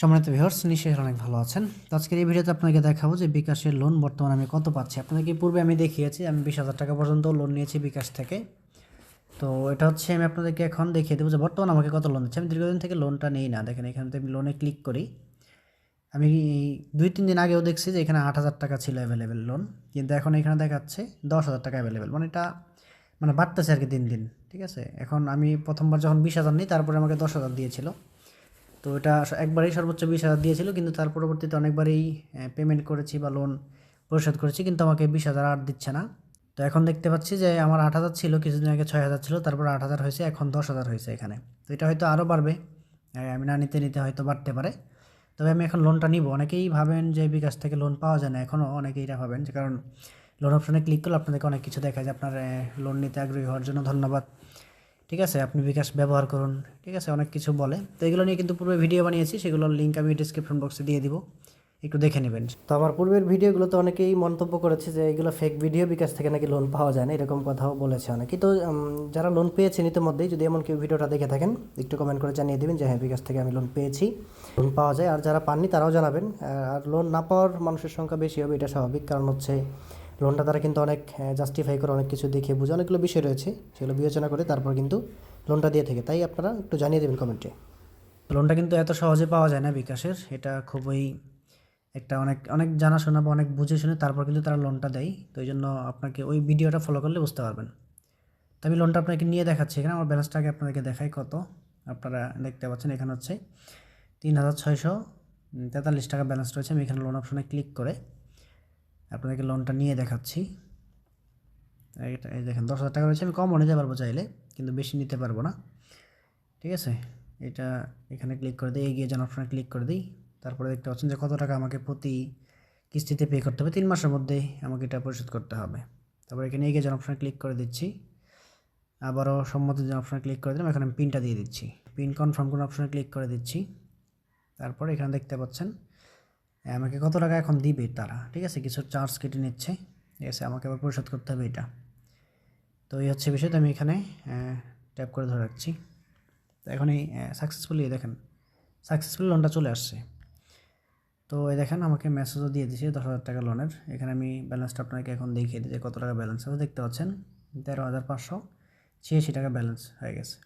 সম্মানিত ভিউয়ার্স নিশ্চয়ই অনেক ভালো আছেন। তো আজকের এই ভিডিওতে আপনাকে দেখাবো যে বিকাশের লোন বর্তমানে আমি কত পাচ্ছি। আপনাদেরকে পূর্বে আমি দেখিয়েছি, আমি বিশ হাজার টাকা পর্যন্ত লোন নিয়েছি বিকাশ থেকে। তো এটা হচ্ছে আমি আপনাদেরকে এখন দেখিয়ে দেবো যে বর্তমানে আমাকে কত লোন দিচ্ছে। আমি দীর্ঘদিন থেকে লোনটা নেই না, দেখেন এখানে আমি লোনে ক্লিক করি। আমি দুই তিন দিন আগেও দেখছি যে এখানে আট হাজার টাকা ছিল অ্যাভেলেবেল লোন কিন্তু এখন এখানে দেখাচ্ছে দশ হাজার টাকা অ্যাভেলেবেল মানে এটা মানে বাড়তেছে আর কি দিন দিন, ঠিক আছে? এখন আমি প্রথমবার যখন বিশ হাজার নিই, তারপরে আমাকে দশ হাজার দিয়েছিল। তো এটা একবারেই সর্বোচ্চ বিশ হাজার দিয়েছিল, কিন্তু তার পরবর্তীতে অনেকবারই পেমেন্ট করেছি বা লোন পরিশোধ করেছি, কিন্তু আমাকে বিশ হাজার আর দিচ্ছে না। তো এখন দেখতে পাচ্ছি যে আমার আট হাজার ছিল, কিছুদিন আগে ছয় হাজার ছিল, তারপর আট হাজার হয়েছে, এখন দশ হাজার হয়েছে এখানে। তো এটা হয়তো আরও বাড়বে আমি না নিতে নিতে হয়তো বাড়তে পারে। তবে আমি এখন লোনটা নিব। অনেকেই ভাবেন যে বিকাশ থেকে লোন পাওয়া যায় না এখনও অনেকেই এটা ভাবেন যে, কারণ লোন অপশনে ক্লিক করলে আপনাদেরকে অনেক কিছু দেখা যায় আপনার লোন নিতে আগ্রহী হওয়ার জন্য ধন্যবাদ। ঠিক আছে? আপনি বিকাশ ব্যবহার করুন, ঠিক আছে? অনেক কিছু বলে। তো এগুলো নিয়ে কিন্তু পূর্বে ভিডিও বানিয়েছি, সেগুলোর লিঙ্ক আমি ডিসক্রিপশন বক্সে দিয়ে দিব। একটু দেখে নেবেন। তো আমার পূর্বের ভিডিওগুলোতে অনেকেই মন্তব্য করেছে যে, এগুলো ফেক ভিডিও বিকাশ থেকে নাকি লোন পাওয়া যায় না? এরকম কথাও বলেছে অনেকেই তো যারা লোন পেয়েছেন ইতিমধ্যেই, যদি এমন কেউ ভিডিওটা দেখে থাকেন, একটু কমেন্ট করে জানিয়ে দেবেন যে হ্যাঁ বিকাশ থেকে আমি লোন পেয়েছি লোন পাওয়া যায়। আর যারা পাননি, তারাও জানাবেন। আর লোন না পাওয়ার মানুষের সংখ্যা বেশি হবে, এটা স্বাভাবিক। কারণ হচ্ছে লোনটা তারা কিন্তু অনেক জাস্টিফাই করে অনেক কিছু দেখে বুঝে, অনেকগুলো বিষয় রয়েছে, সেগুলো বিবেচনা করে তারপর কিন্তু লোনটা দিয়ে থাকে। তাই আপনারা একটু জানিয়ে দেবেন কমেন্টে লোনটা কিন্তু এত সহজে পাওয়া যায় না বিকাশের, এটা খুবই একটা অনেক অনেক জানাশোনা বা অনেক বুঝে শুনে তারপর কিন্তু তারা লোনটা দেয়। তো এই জন্য আপনাকে ওই ভিডিওটা ফলো করলে বুঝতে পারবেন। তো আমি লোনটা আপনাকে নিয়ে দেখাচ্ছি এখানে, আমার ব্যালেন্সটাকে আপনাদেরকে দেখাই কত। আপনারা দেখতে পাচ্ছেন এখানে হচ্ছে তিন হাজার ছয়শো তেতাল্লিশ টাকা ব্যালেন্স রয়েছে। আমি এখানে লোন অপশনে ক্লিক করে আপনাদেরকে লোনটা নিয়ে দেখাচ্ছি। এটা দেখেন, দশ হাজার টাকা রয়েছে, আমি কমও নিতে পারব চাইলে, কিন্তু বেশি নিতে পারব না। ঠিক আছে? এটা এখানে ক্লিক করে দিই, এগিয়ে যান অপশনে ক্লিক করে দিই। তারপরে দেখতে পাচ্ছেন যে কত টাকা আমাকে প্রতি কিস্তিতে পে করতে হবে, তিন মাসের মধ্যেই আমাকে এটা পরিশোধ করতে হবে। তারপর এখানে এগিয়ে যান অপশনে ক্লিক করে দিচ্ছি। আবারও সম্মতি যে অপশনে ক্লিক করে দিলাম, এখানে আমি পিনটা দিয়ে দিচ্ছি। পিন কনফার্ম কোন অপশনে ক্লিক করে দিচ্ছি। তারপর এখানে দেখতে পাচ্ছেন আমাকে কত টাকা এখন দিবে তারা? ঠিক আছে, কিছু চার্জ কেটে নিচ্ছে। ঠিক আছে, আমাকে আবার পরিশোধ করতে হবে এটা। তো এই হচ্ছে বিষয়, তো আমি এখানে ট্যাপ করে ধরে রাখছি। তো এখন এই সাকসেসফুলি দেখেন সাকসেসফুলি লোনটা চলে আসছে। তো এই দেখেন, আমাকে মেসেজও দিয়ে দিয়েছে দশ হাজার টাকা লোনের এখানে আমি ব্যালেন্সটা আপনাকে এখন দেখিয়ে দিই যে কত টাকা ব্যালেন্স আছে দেখতে পাচ্ছেন, তেরো হাজার পাঁচশো ছিয়াশি টাকা ব্যালেন্স হয়ে গেছে।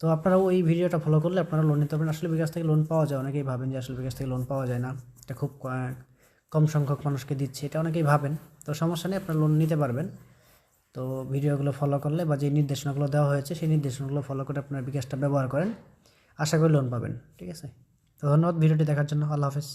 তো আপনারা ওই ভিডিওটা ফলো করলে আপনারা লোন নিতে পারেন আসলে বিকাশ থেকে লোন পাওয়া যায়, অনেকেই ভাবেন যে আসলে বিকাশ থেকে লোন পাওয়া যায় না। এটা খুব কম সংখ্যক মানুষকে দিচ্ছে, এটা অনেকেই ভাবেন। তো সমস্যা নেই, আপনারা লোন নিতে পারবেন। তো ভিডিওগুলো ফলো করলে বা যে নির্দেশনাগুলো দেওয়া হয়েছে, সেই নির্দেশনাগুলো ফলো করে আপনারা বিকাশটা ব্যবহার করেন। আশা করি লোন পাবেন, ঠিক আছে? তো ধন্যবাদ ভিডিওটি দেখার জন্য, আল্লাহ হাফেজ।